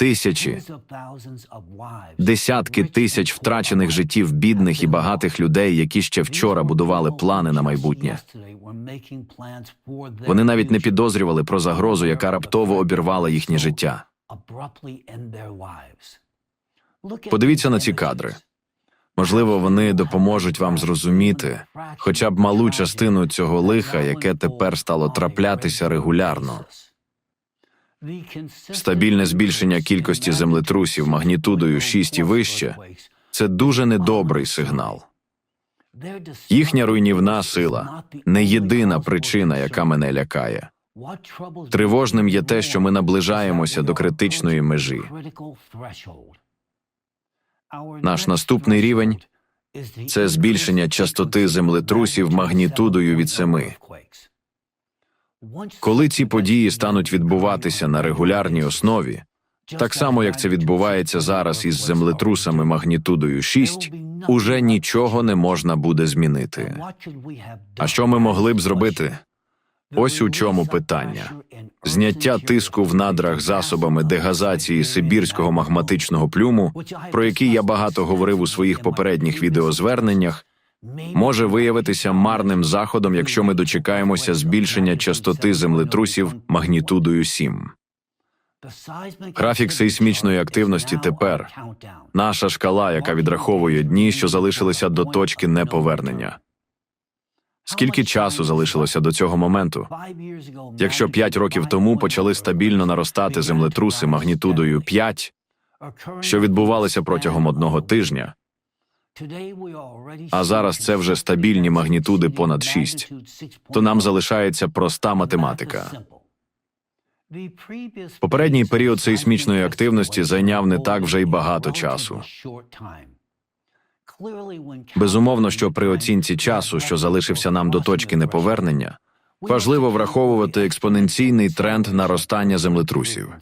тисячі, десятки тисяч втрачених життів бідних і багатих людей, які ще вчора будували плани на майбутнє. Вони навіть не підозрювали про загрозу, яка раптово обірвала їхнє життя. Подивіться на ці кадри. Можливо, вони допоможуть вам зрозуміти хоча б малу частину цього лиха, яке тепер стало траплятися регулярно. Стабільне збільшення кількості землетрусів магнітудою 6 і вище це дуже недобрий сигнал. Їхня руйнівна сила не єдина причина, яка мене лякає. Тривожним є те, що ми наближаємося до критичної межі. Наш наступний рівень це збільшення частоти землетрусів магнітудою від семи. Коли ці події стануть відбуватися на регулярній основі, так само як це відбувається зараз із землетрусами магнітудою 6, уже нічого не можна буде змінити. А що ми могли б зробити? Ось у чому питання. Зняття тиску в надрах засобами дегазації сибірського магматичного плюму, про який я багато говорив у своїх попередніх відеозверненнях, може виявитися марним заходом, якщо ми дочекаємося збільшення частоти землетрусів магнітудою 7. Графік сейсмічної активності тепер наша шкала, яка відраховує дні, що залишилися до точки неповернення. Скільки часу залишилося до цього моменту? Якщо 5 років тому почали стабільно наростати землетруси магнітудою 5, що відбувалися протягом одного тижня, а зараз це вже стабільні магнітуди понад 6, то нам залишається проста математика. Попередній період сейсмічної активності зайняв не так вже й багато часу. Безумовно, що при оцінці часу, що залишився нам до точки неповернення, важливо враховувати експоненційний тренд наростання землетрусів.